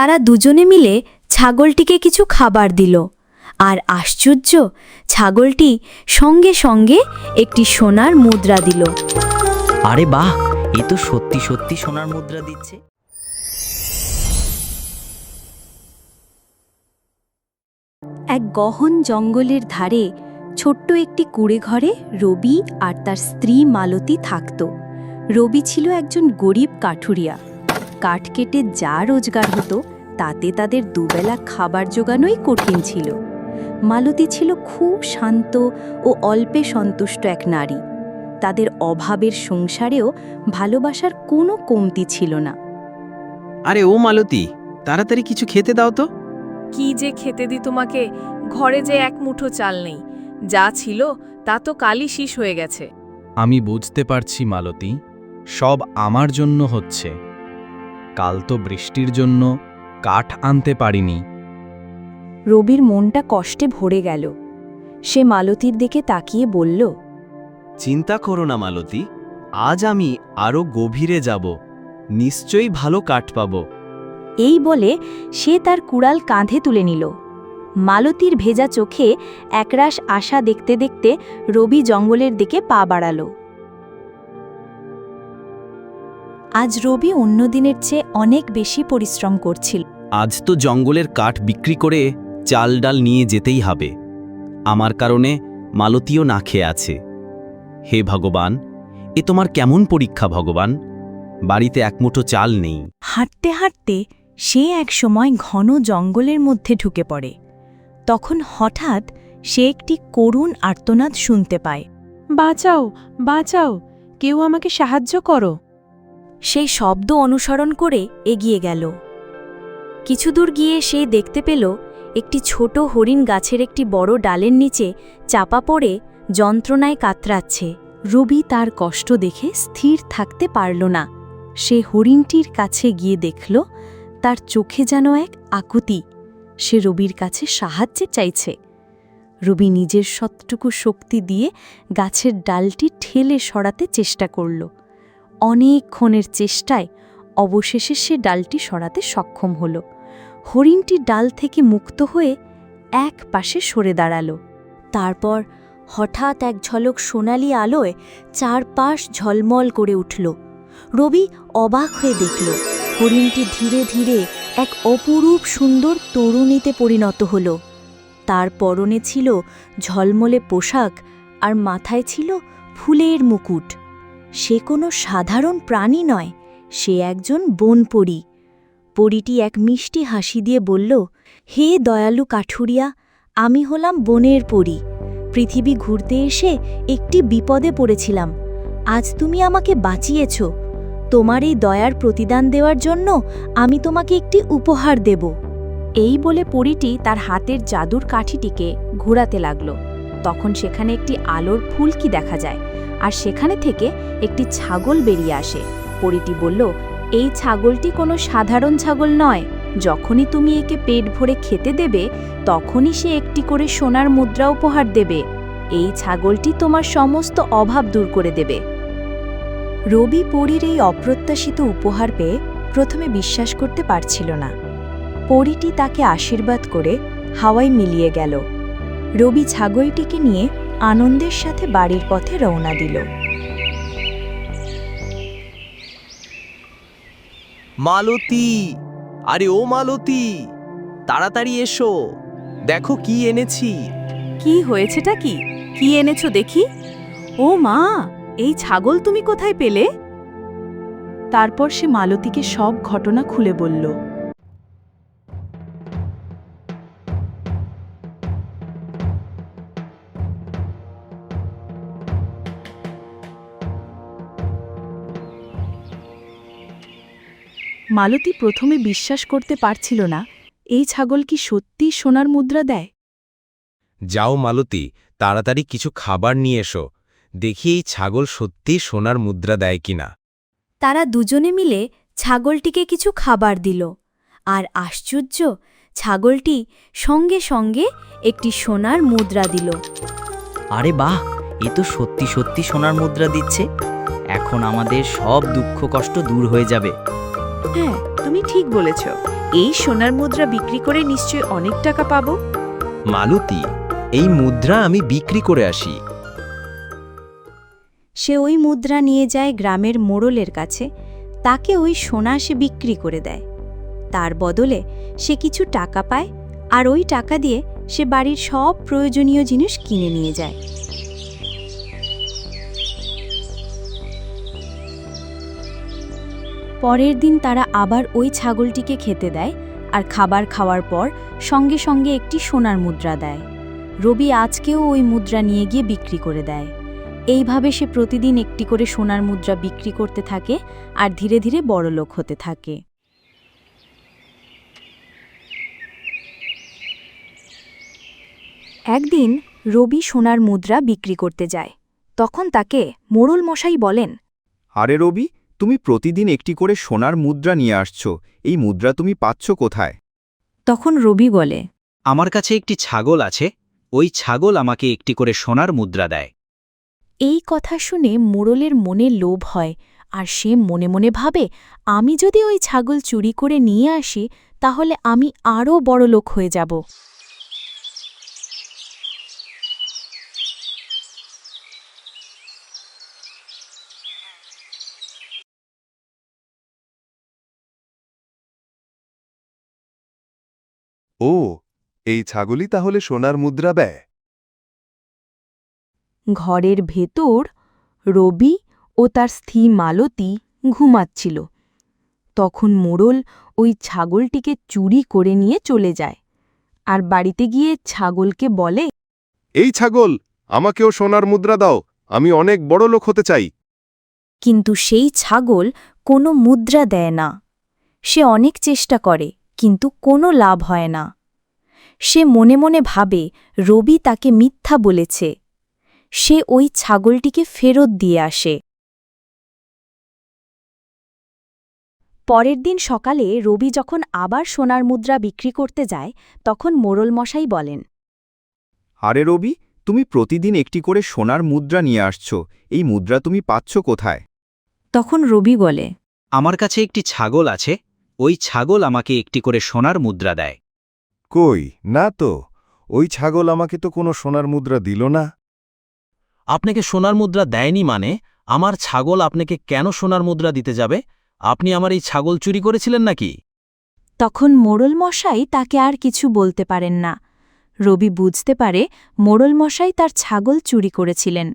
তারা দুজনে মিলে ছাগলটিকে কিছু খাবার দিল। আর আশ্চর্য ছাগলটি সঙ্গে সঙ্গে একটি সোনার মুদ্রা দিল। আরে বাহ এ তো সত্যি সত্যি সোনার মুদ্রা দিচ্ছে। এক গহন জঙ্গলের ধারে ছোট্ট একটি কুড়ে ঘরে রবি আর তার স্ত্রী মালতী থাকত। রবি ছিল একজন গরিব কাঠুরিয়া। কাঠ কেটে যা রোজগার হতো তাতে তাদের দুবেলা খাবার জোগানোই কঠিন ছিল। মালতী ছিল খুব শান্ত ও অল্পে সন্তুষ্ট এক নারী। তাদের অভাবের সংসারেও ভালোবাসার কোনো কমতি ছিল না। আরে ও মালতী তাড়াতাড়ি কিছু খেতে দাও তো। কি যে খেতে দি তোমাকে ঘরে যে এক মুঠো চাল নেই। যা ছিল তা তো কালই শীষ হয়ে গেছে। আমি বুঝতে পারছি মালতী সব আমার জন্য হচ্ছে। কাল তো বৃষ্টির জন্য কাঠ আনতে পারিনি। রবির মনটা কষ্টে ভরে গেল। সে মালতীর দিকে তাকিয়ে বলল চিন্তা করো না মালতী আজ আমি আরও গভীরে যাব নিশ্চয়ই ভালো কাঠ পাবো। এই বলে সে তার কুড়াল কাঁধে তুলে নিল। মালতীর ভেজা চোখে একরাশ আশা দেখতে দেখতে রবি জঙ্গলের দিকে পা বাড়াল। আজ রবি অন্য দিনের চেয়ে অনেক বেশি পরিশ্রম করছিল। আজ তো জঙ্গলের কাঠ বিক্রি করে চাল ডাল নিয়ে যেতেই হবে। আমার কারণে মালতীও না খেয়ে আছে। হে ভগবান এ তোমার কেমন পরীক্ষা ভগবান? বাড়িতে এক মুঠো চাল নেই। হাঁটতে হাঁটতে সে এক সময় ঘন জঙ্গলের মধ্যে ঢুকে পড়ে। তখন হঠাৎ সে একটি করুণ আর্তনাদ শুনতে পায়। বাঁচাও বাঁচাও কেউ আমাকে সাহায্য করো। সেই শব্দ অনুসরণ করে এগিয়ে গেল। কিছু দূর গিয়ে সে দেখতে পেল একটি ছোট হরিণ গাছের একটি বড় ডালের নিচে চাপা পড়ে যন্ত্রণায় কাতরাচ্ছে। রবি তার কষ্ট দেখে স্থির থাকতে পারল না। সে হরিণটির কাছে গিয়ে দেখল, তার চোখে যেন এক আকুতি। সে রবির কাছে সাহায্যে চাইছে। রবি নিজের সবটুকু শক্তি দিয়ে গাছের ডালটি ঠেলে সরাতে চেষ্টা করল। অনেকক্ষণের চেষ্টায় অবশেষে সে ডালটি সরাতে সক্ষম হল। হরিণটি ডাল থেকে মুক্ত হয়ে এক পাশে সরে দাঁড়াল। তারপর হঠাৎ এক ঝলক সোনালি আলোয় চারপাশ ঝলমল করে উঠল। রবি অবাক হয়ে দেখল, হরিণটি ধীরে ধীরে এক অপরূপ সুন্দর তরুণীতে পরিণত হল। তার পরনে ছিল ঝলমলে পোশাক আর মাথায় ছিল ফুলের মুকুট। সে কোনো সাধারণ প্রাণী নয়, সে একজন বনপরী পরীটি এক মিষ্টি হাসি দিয়ে বলল, হে দয়ালু কাঠুরিয়া, আমি হলাম বনের পরী। পৃথিবী ঘুরতে এসে একটি বিপদে পড়েছিলাম। আজ তুমি আমাকে বাঁচিয়েছ। তোমার এই দয়ার প্রতিদান দেওয়ার জন্য আমি তোমাকে একটি উপহার দেব। এই বলে পরীটি তার হাতের জাদুর কাঠিটিকে ঘোরাতে লাগল। তখন সেখানে একটি আলোর ফুলকি দেখা যায়। আর সেখানে থেকে একটি ছাগল বেরিয়ে আসে। পরীটি বলল, এই ছাগলটি কোনো সাধারণ ছাগল নয়। যখনই তুমি একে পেট ভরে খেতে দেবে, তখনই সে একটি করে সোনার মুদ্রা উপহার দেবে। এই ছাগলটি তোমার সমস্ত অভাব দূর করে দেবে। রবি পরীর এই অপ্রত্যাশিত উপহার পেয়ে প্রথমে বিশ্বাস করতে পারছিল না। পরীটি তাকে আশীর্বাদ করে হাওয়ায় মিলিয়ে গেল। রবি ছাগলটিকে নিয়ে আনন্দের সাথে বাড়ির পথে রওনা দিল। মালতী আরে ও মালতী তাড়াতাড়ি এসো। দেখো কি এনেছি। কি হয়েছেটা কি? কি এনেছো দেখি? ও মা এই ছাগল তুমি কোথায় পেলে? তারপর সে মালতীকে সব ঘটনা খুলে বলল। মালতী প্রথমে বিশ্বাস করতে পারছিল না এই ছাগল কি সত্যিই সোনার মুদ্রা দেয়? যাও মালতী তাড়াতাড়ি কিছু খাবার নিয়ে এসো দেখি এই ছাগল সত্যি সোনার মুদ্রা দেয় কিনা। তারা দুজনে মিলে ছাগলটিকে কিছু খাবার দিল আর আশ্চর্য ছাগলটি সঙ্গে সঙ্গে একটি সোনার মুদ্রা দিল। আরে বাহ এ তো সত্যি সত্যি সোনার মুদ্রা দিচ্ছে। এখন আমাদের সব দুঃখ কষ্ট দূর হয়ে যাবে। হ্যাঁ তুমি ঠিক বলেছ। এই সোনার মুদ্রা বিক্রি করে নিশ্চয় অনেক টাকা পাবো। মালতী এই মুদ্রা আমি বিক্রি করে আসি। সে ওই মুদ্রা নিয়ে যায় গ্রামের মোড়লের কাছে। তাকে ওই সোনা সে বিক্রি করে দেয়। তার বদলে সে কিছু টাকা পায় আর ওই টাকা দিয়ে সে বাড়ির সব প্রয়োজনীয় জিনিস কিনে নিয়ে যায়। পরের দিন তারা আবার ওই ছাগলটিকে খেতে দেয় আর খাবার খাওয়ার পর সঙ্গে সঙ্গে একটি সোনার মুদ্রা দেয়। রবি আজকেও ওই মুদ্রা নিয়ে গিয়ে বিক্রি করে দেয়। এইভাবে সে প্রতিদিন একটি করে সোনার মুদ্রা বিক্রি করতে থাকে আর ধীরে ধীরে বড়লোক হতে থাকে। একদিন রবি সোনার মুদ্রা বিক্রি করতে যায়। তখন তাকে মোড়ল মশাই বলেন, আরে রবি তুমি প্রতিদিন একটি করে সোনার মুদ্রা নিয়ে আসছ এই মুদ্রা তুমি পাচ্ছ কোথায়? তখন রবি বলে আমার কাছে একটি ছাগল আছে ওই ছাগল আমাকে একটি করে সোনার মুদ্রা দেয়। এই কথা শুনে মোড়লের মনে লোভ হয় আর সে মনে মনে ভাবে আমি যদি ওই ছাগল চুরি করে নিয়ে আসি তাহলে আমি আরও বড় লোক হয়ে যাব। ও এই ছাগলই তাহলে সোনার মুদ্রা ব্যয়। ঘরের ভেতর রবি ও তার স্ত্রী মালতী ঘুমাচ্ছিল। তখন মোড়ল ওই ছাগলটিকে চুরি করে নিয়ে চলে যায় আর বাড়িতে গিয়ে ছাগলকে বলে এই ছাগল আমাকেও সোনার মুদ্রা দাও আমি অনেক বড় লোক হতে চাই। কিন্তু সেই ছাগল কোনো মুদ্রা দেয় না। সে অনেক চেষ্টা করে। কিন্তু কোনো লাভ হয় না। সে মনে মনে ভাবে রবি তাকে মিথ্যা বলেছে। সে ওই ছাগলটিকে ফেরত দিয়ে আসে। পরের দিন সকালে রবি যখন আবার সোনার মুদ্রা বিক্রি করতে যায় তখন মোড়ল মশাই বলেন আরে রবি তুমি প্রতিদিন একটি করে সোনার মুদ্রা নিয়ে আসছো এই মুদ্রা তুমি পাচ্ছ কোথায়? তখন রবি বলে আমার কাছে একটি ছাগল আছে ওই ছাগল আমাকে একটি করে সোনার মুদ্রা দেয়। কই? না তো। ওই ছাগল আমাকে তো কোনো সোনার মুদ্রা দিল না। আপনাকে সোনার মুদ্রা দেয়নি মানে আমার ছাগল আপনাকে কেন সোনার মুদ্রা দিতে যাবে? আপনি আমার এই ছাগল চুরি করেছিলেন নাকি? তখন মোড়ল মশাই তাকে আর কিছু বলতে পারেন না। রবি বুঝতে পারে মোড়ল মশাই তার ছাগল চুরি করেছিলেন।